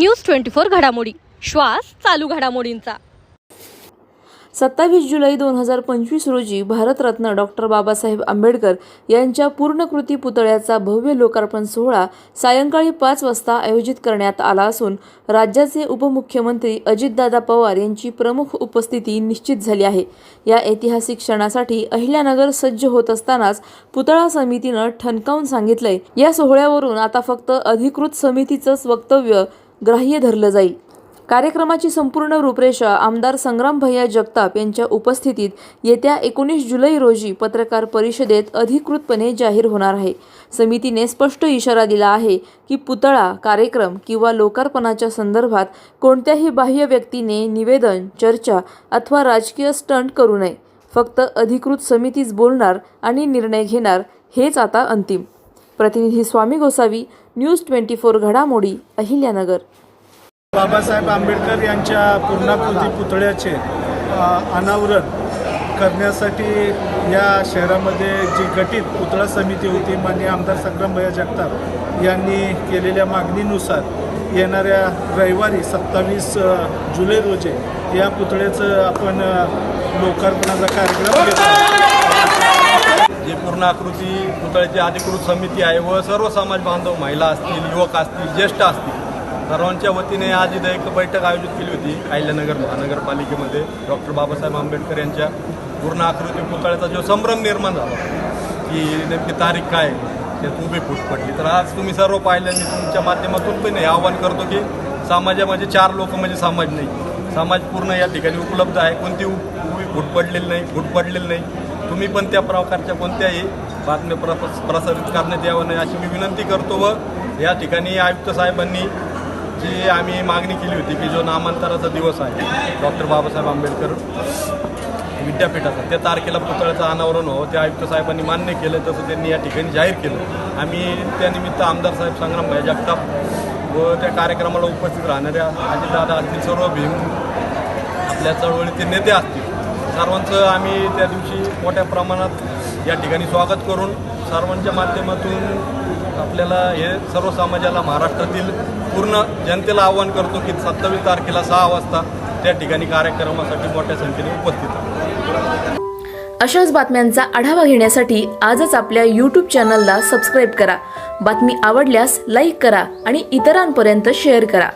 News twenty four घडामोडी. श्वास चालू घडामोडींचा. सत्तावीस जुलै दोन हजार पंचवीस रोजी भारतरत्न डॉक्टर बाबासाहेब आंबेडकर यांच्या पूर्णकृती पुतळ्याचा भव्य लोकार्पण सोहळा सायंकाळी पाच वाजता आयोजित करण्यात आला असून राज्याचे उपमुख्यमंत्री अजितदादा पवार यांची प्रमुख उपस्थिती निश्चित झाली आहे. या ऐतिहासिक क्षणासाठी अहिल्यानगर सज्ज होत असतानाच पुतळा समितीनं ठणकावून सांगितलंय. या सोहळ्यावरून आता फक्त अधिकृत समितीचंच वक्तव्य ग्राह्य धरलं जाईल. कार्यक्रमाची संपूर्ण रूपरेषा आमदार संग्राम भैया जगताप यांच्या उपस्थितीत येत्या एकोणीस जुलै रोजी पत्रकार परिषदेत अधिकृतपणे जाहीर होणार आहे. समितीने स्पष्ट इशारा दिला आहे की पुतळा कार्यक्रम किंवा लोकार्पणाच्या संदर्भात कोणत्याही बाह्य व्यक्तीने निवेदन चर्चा अथवा राजकीय स्टंट करू नये. फक्त अधिकृत समितीच बोलणार आणि निर्णय घेणार हेच आता अंतिम. प्रतिनिधी Swami Gosavi news twenty four घडामोडी अहिल्यानगर. बाबासाहेब आंबेडकर यांच्या पूर्णाकृती पुतळ्याचे अनावरण करण्यासाठी या शहरामध्ये जी गठीत पुतळा समिती होती माननीय आमदार संग्रामभैया जगताप यांनी केलेल्या मागणीनुसार येणाऱ्या रविवारी सत्तावीस जुलै रोजी या पुतळ्याचं आपण लोकार्पणाचा कार्यक्रम घेत जी पूर्ण आकृती पुतळ्याची अधिकृत समिती आहे व सर्व समाज बांधव महिला असतील युवक असतील ज्येष्ठ असतील सर्वांच्या वतीने आज इथं एक बैठक आयोजित केली होती अहिल्यानगर महानगरपालिकेमध्ये. डॉक्टर बाबासाहेब आंबेडकर यांच्या पूर्ण आकृती पुतळ्याचा जो संभ्रम निर्माण झाला की नेमकी तारीख काय आहे, त्यात उभी फूट पडली. तर आज तुम्ही सर्व पाहिल्याने तुमच्या माध्यमातून पण हे आवाहन करतो की समाजामध्ये चार लोक म्हणजे समाज नाही. समाज पूर्ण या ठिकाणी उपलब्ध आहे. कोणती उभी फूट पडलेली नाही फूट पडलेली नाही. तुम्ही पण त्या प्रकारच्या कोणत्याही बातम्या प्रसारित करण्यात यावं नाही अशी मी विनंती करतो व या ठिकाणी आयुक्त साहेबांनी जी आम्ही मागणी केली होती की जो नामांतराचा दिवस आहे डॉक्टर बाबासाहेब आंबेडकर विद्यापीठाचा त्या तारखेला पुतळ्याचं अनावरण हो ते आयुक्त साहेबांनी मान्य केलं तसं त्यांनी या ठिकाणी जाहीर केलं. आम्ही त्यानिमित्त आमदार साहेब संग्राम जगताप व त्या कार्यक्रमाला उपस्थित राहणाऱ्या अजितदादा असतील सर्व भीम आपल्या चळवळीचे नेते असतील सर्वांचं आम्ही त्या दिवशी मोठ्या प्रमाणात या ठिकाणी स्वागत करून सर्वांच्या माध्यमातून आपल्याला हे सर्व समाजाला महाराष्ट्रातील पूर्ण जनतेला आवाहन करतो की सत्तावीस तारखेला सहा वाजता त्या ठिकाणी कार्यक्रमासाठी मोठ्या संख्येने उपस्थित अशाच बातम्यांचा आढावा घेण्यासाठी आजच आपल्या यूट्यूब चॅनलला सबस्क्राईब करा. बातमी आवडल्यास लाईक करा आणि इतरांपर्यंत शेअर करा.